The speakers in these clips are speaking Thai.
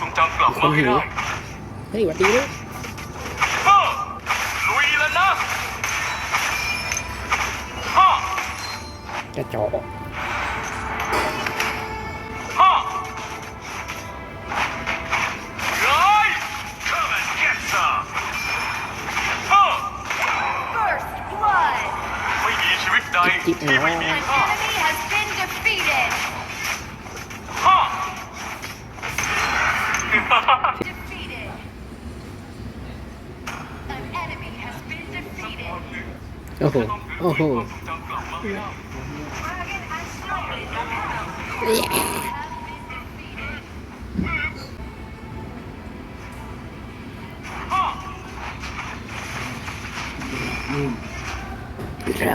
ทรงจำกลับคมานให้หิวได้เฮ้ยหวัดดีลูกฮ่าลุยแล้วนะฮ่ากระจอกฮ่าเฮ้ย Come and get some ฮ่า First blood. ไม่มีชีวิตใดจิ๊บๆที่ไม่มี An ค่า enemy has โอ้โห โอ้โหจำกลับมาให้ได้ Dragon has slain the hell. เย้ Has been defeated. ฮ่า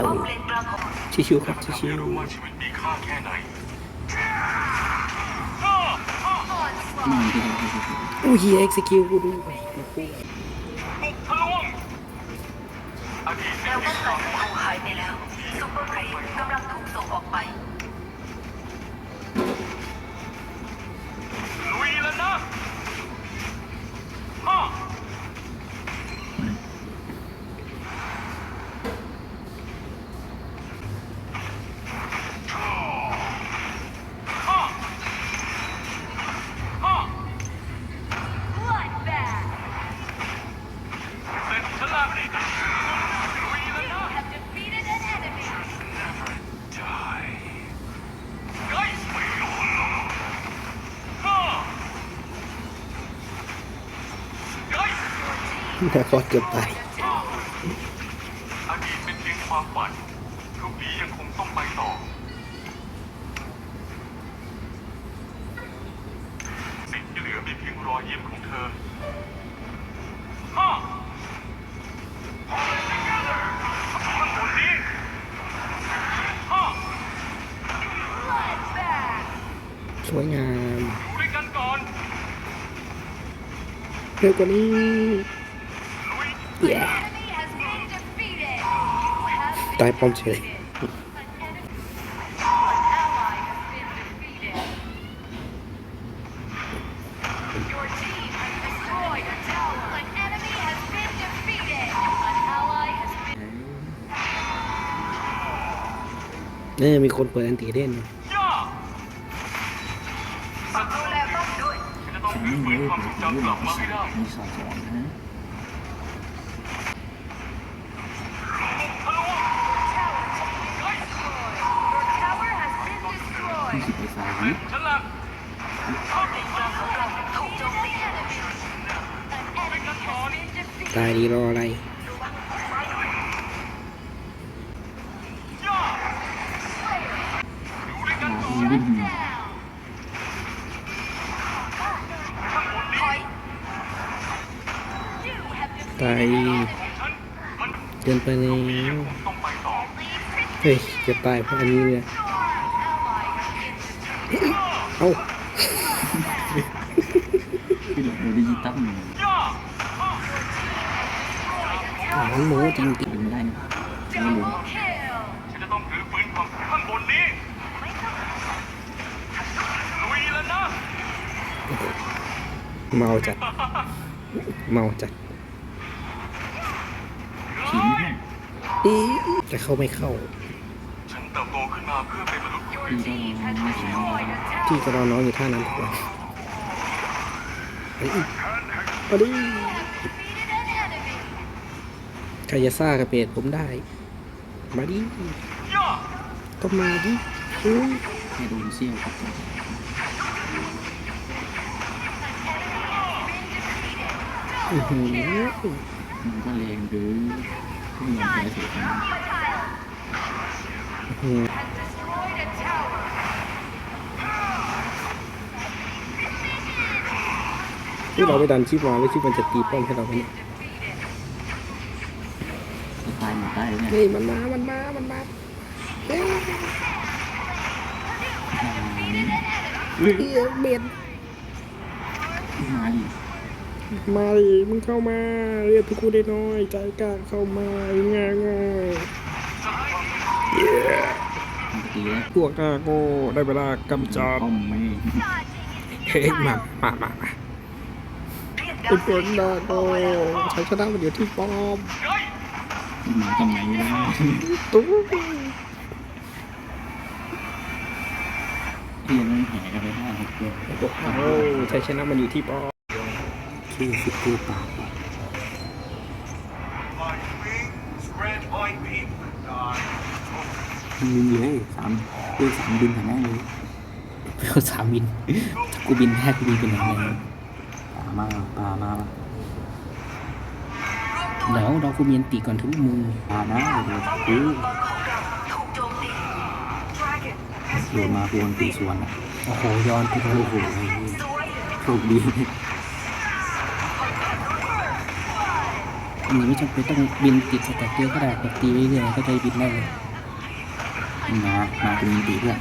เราชิวๆครับชิวไม่รู้ว่าชีวิตมีค่าแค่ไหนฮ่าฮ่า Onslaught. ๆ อู้เฮียเอ็กซิคิวกูดูไปบุกทะลวงอดีตแนเป็นวเพียป้องงคกัวานมศัตรูหายไปแล้วซุปเปอร์เครนกำลังถูกส่งออกไป ลุยแล้วนะฮ่า ฮ่า ฮ่า Bloodbath. เสร็จฉันแล้วลุยแล้ว You นะ have defeated an enemy. die ไกส์ฮ่าไกส์ แต่ก็เกือบตายอดีตเป็นเพียงความฝันพรุ่งนี้ยังคงต้องไปต่อ สิ่งที่เหลือมีเพียงรอยยิ้มของเธอ สวยงามดูด้วยกันก่อนเร็วกว่านี้ ตายป้อมเฉย defeated. An enemy. An ally has been defeated. Your team has destroyed a tower. An enemy has been defeated. An ally has been เนี่ยมีคนเปิดอันตีเล่นย่าฝากดูแลป้อมด้วยฉันจะต้องฟื้นฟูความทรงจำกลับมาให้ได้มีสอนสอนนะทะลวง tower has been destroyed. Your tower has been ที่ destroyed. สิบไปซ้าย เสร็จฉันแล้ว ป้อมเลนกลางของเราถูกโจม ตี An enemy. An enemy has been defeated. ตายดีรออะไรระวังไฟด้วยย่าอยู่ด้วยกันก่อนวิ่ง Down. ถอย You have ตาย defeated an enemy. ฉันมันเกินไปแล้ยังวคงต้องไปต่อเฮ้ยจะตายเพราะอันนี้เลย เอาที่หลบเลยดิจิตัลมันย่าหางหมูจริงเป็นไม่ได้นะไม่รู้ฉันจะต้องถือปืนความข้างบนนี้ลุยแล้วนะเมาจัด เมาจัดผีนี่เข้าไม่เข้า ฉันเติบโตขึ้นมาเพื่อเป็นมนุษย์ พี่ก็ team ร้อง has ไม่ถึง destroyed a พี่ tower. ก็รอน้องอยู่ท่านั้นทุกวันเฮ้ยเอาดิ You have defeated an enemy. ใครจะซ่ากับเพจผมได้ มาดิย่าก็มาดิอุ้ยแค่โดนเซี่ยวครับผม An enemy has been defeated. อื้อหือมันก็แรงหรือไม่ยอมแพ้สุดนะอื้อหือ Has destroyed a tower. ที่เราไปดันชิปมาแล้วชิปมันจะตีป้อมให้เราไหมเนี่ยจะตายหมดได้แล้วเนี่ยนี่มันมา มันมา มันมาเฮ้ยเฮ้ยเหี้ยเบ็ดมาอีกมาดิมึงเข้ามา เรียกทุกคู่ได้น้อย ใจกล้าเข้ามาง่ายง่ายมันตีแล้วพวกกล้าโง่ได้เวลากำจัดป้อมไม่ Dodging is เฮ้ยมามามามา เป็นผลดาโนชัยชนะมันอยู่ที่ป้อมเฮ้ยมาทำไมวะตู้เพียนมันแห่กันไปห้าหกตัวโอ้ชัยชนะมันอยู่ที่ป้อมชื่อสิบตัวปากอะ My wings grant my people die มันบินเลยสามตัวสามบินแถวนั้นเลยเพื่อสามบินถ้ากูบินได้กูบินเป็นอะไรปลา มาปลามาเดี๋ยวเรากูมีอันตีก่อนทุกมึงปลานะเดี๋ยวกูป้อมของเราถูกโจมตี Dragon has โดน been มาพวนตีสวนอะโอ้โหย้อนไปเลโอ้ยโหไอ้เหี้ยสวยโชคดีมึงไม่จำเป็นต้องบินติดสแต็กเยอะก็ได้กดตีเรื่อยๆก็จะบินได้เลยมามาเป็นตีเพื่อน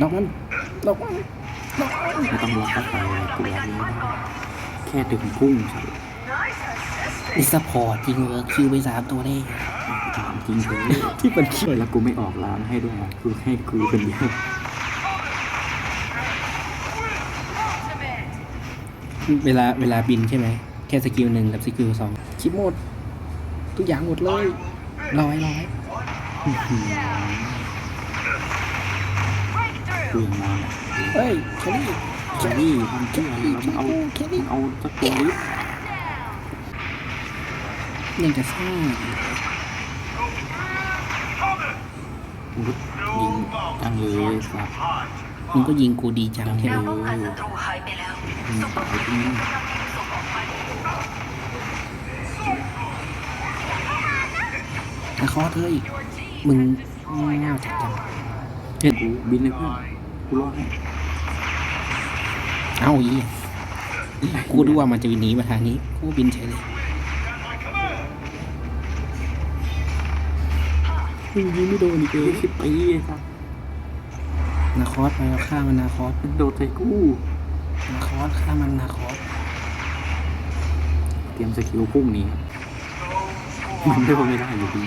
นอกนั้นนอกนั้นไม่ต้องล็อกเข้าไปกูล็อกนี้แค่ถึงพุ่งใช่นี่ซัพพอร์ตจริงเหรอคิวไปสามตัวได้ถามจริงเถอะที่มันคิวแล้วกูไม่ออกร้านให้ด้วยนะกูให้กูคนเดียวเวลาเวลาบินใช่ไหมแค่สกิลหนึ่งกับสกิลสองชิปหมด ทุกอย่างหมดเลยร้อยร้อยกูยังมา เฮ้ยแคลรี่แครี่มันเชื่อแล้วมันเอาแคลรี่เอาสักตัวนี้ยังจะสร้างมึงก็ยิงจังเลยครับมึงก็ยิงกูดีจังใช่ไหมแนวป้องกันศัตรูหายไปแล้วมึงตายจริงส่งออกไปนะคอสเฮ้ยมึงง่าวจัดจังเฮ้ยกูบินเลยเพื่อนกูรอดให้ เอ้าอีกูดูว่ามันจะหนีมาทางนี้ กูบินเฉยเลยยิงยิงไม่โดนอีกเลยี่ยสิบปีไอ้สัสนาคอสไปแล้วฆ่ามันนาคอสมันโดดใส่กูนาคอสฆ่ามันนาคอสเตรียมสกิลพุ่งหนี้มันไม่ไม่ได้อยู่ดี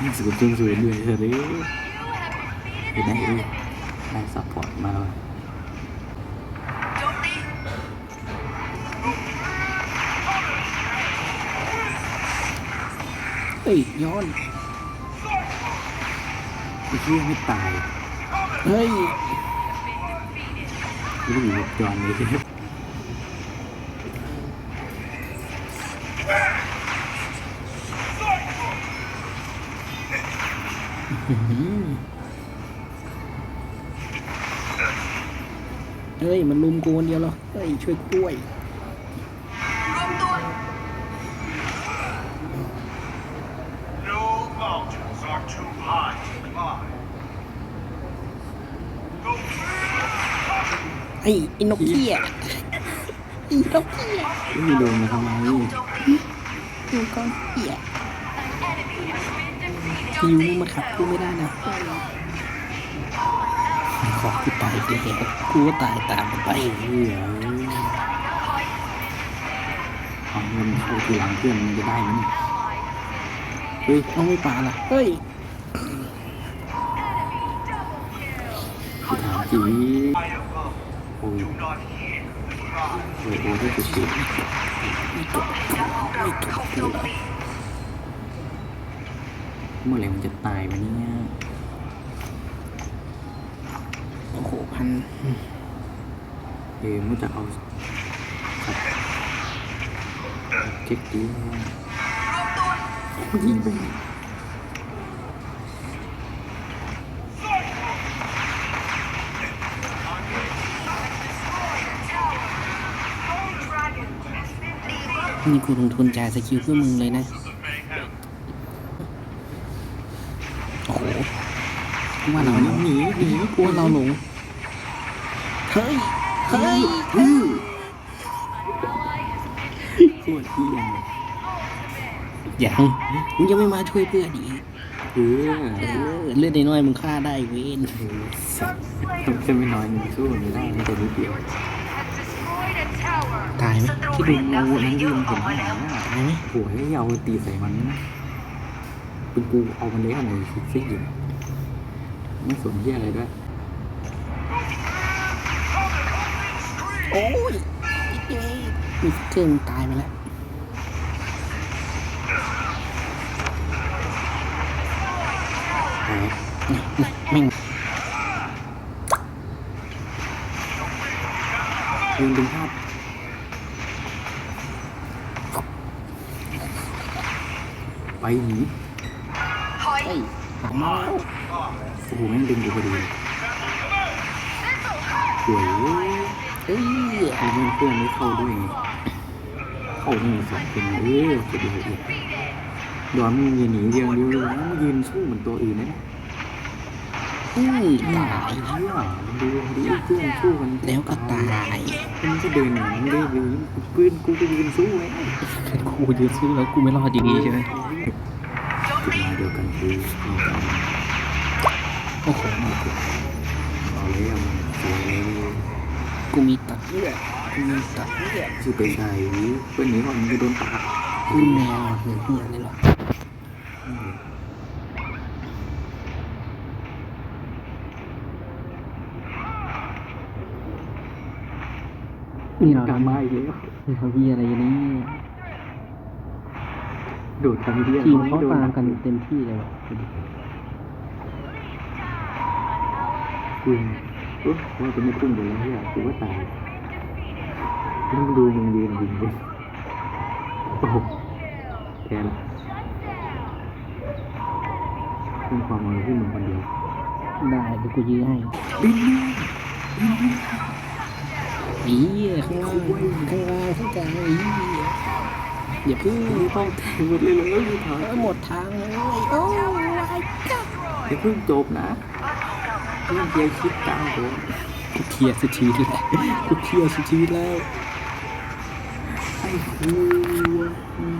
นี่สกุลจงสวยด้วยเธอเลยเห็นไหมเอ้ยได้ซัพพอร์ตมาแล้ว เฮ้ยย้อนไอ้เหี้ยไม่ตาย เฮ้ยไม่ได้อยู่กับจอนเลยเฮ้ย มันลุมกูคนเดียวเหรอ เฮ้ย ช่วยกูด้วย อ้ไอ้นกเหี้ยไอ้นกเหี้ยไม่มีโดนมาทำไมนกก้อนเหี้ย An enemy has been defeated. ฮิวมึงมาขับกูไม่ได้นะขอกูตายไปแล้วกูก็ตายตามมันไปไอ้เหี้ยเอาเงินเข้าทีหลังเพื่อนมันจะได้ไหมเนี่ยเฮ้ยเอาไม่ป่าล่ะเฮ้ย above โอ้ย do not hear the cry. โอ้ยโอ้ยได้สุดป้อมเลนกลางของเราถูกโจมตีๆเมื่อไหร่มันจะตายมาเนี่ย โอ้โหพัน เออมันจะเอาขัดเช็คดีมตัวยิงไป นี่กูลงทุนจ่ายสกิลเพื่อมึงเลยนะ โอ้โหกูว่าเราหลงหนีหนีกูว่าเราหลง เฮ้ย เฮ้ยโคตรเที่ยงยังมึงยังไม่มาช่วยเพื่อนอีกเออเออเลือดน้อยๆมึงฆ่าได้เว้นต้องจะไม่น้อยหนึ่งสู้ไม่ได้ไม่แต่นิดเดียว Has destroyed a tower. ตายไหมศัตรูที่เลดูนกลางงูเลนั้นเยยือร์นอเห็อนกไหมมาแล้วตายไหมโหัวให้เอาตีใส่มันเป็นกูเอามันเล็กขนาดซิกซิกอยู่ไม่สนเยี่ยอะไรด้วยโอ้ยเย้มีฟิกเกอร์มันตายไปแล้วแตกนี่นี่แม่งยืนดึงภาพ ไปหนีถอยเฮ้ยออกมาแล้วโอ้โหแม่งดึงกูพอดีสวยเว้ยเฮ้ยเอาเพื่อนเพื่อนไม่เข้าด้วยไงเข้านี่สองคนเออจะดีอีกดอนมึงยืนหนีเดียวเดียวเลยนะมึงยืนสู้เหมือนตัวอื่นนะเนี่ยเฮ้ยตาไอ้ยเหี้ยดูดูสู้สู้กันแล้วก็ตายมันก็เดินหนีมันได้ยืนปืนกูก็ยืนสู้ไงกูยืนสู้แล้วกูไม่รอดอย่างนี้ใช่ไหม จุดหมายเดียวกันคือเราจะโอ้โหเอาเลยเอาสวยเลยกูมีตัดเลือดกูมีตัดเลือดชื่อไปใส่เพื่อนหนีก่อนมึงจะโดนตัดกูแนวเหือเหือเลยหรอนี่เรากลางทำไม้อีกแล้วนี่เขาพี่อะไรอย่างนี้ โดดทำเดียทีมเขาตามกันเต็มที่เลยว่ะดูดิกูเออว่าจะไม่พุ่งไปแล้วเนี่ยกูว่าตายมึงดูมึงยืนยิงดิโอ้โหแพ้ละเป็นความมือที่มึงคนเดียวได้เดี๋ยวกูยื้อให้บินอีข้างล่างข้างล่างข้างกลางอี อย่าเพิ่งม่ต้องแทงหมดเลยเลยพี่ถอยหมดทางเลยโอ้ยอย่าเพิ่งจบนะเพิ่งเดียวคิดตามผมกูเคลียร์สุดชีวิตแล้วกูเคลียร์สุดชีวิตแล้วไอ้ครูเอ้ย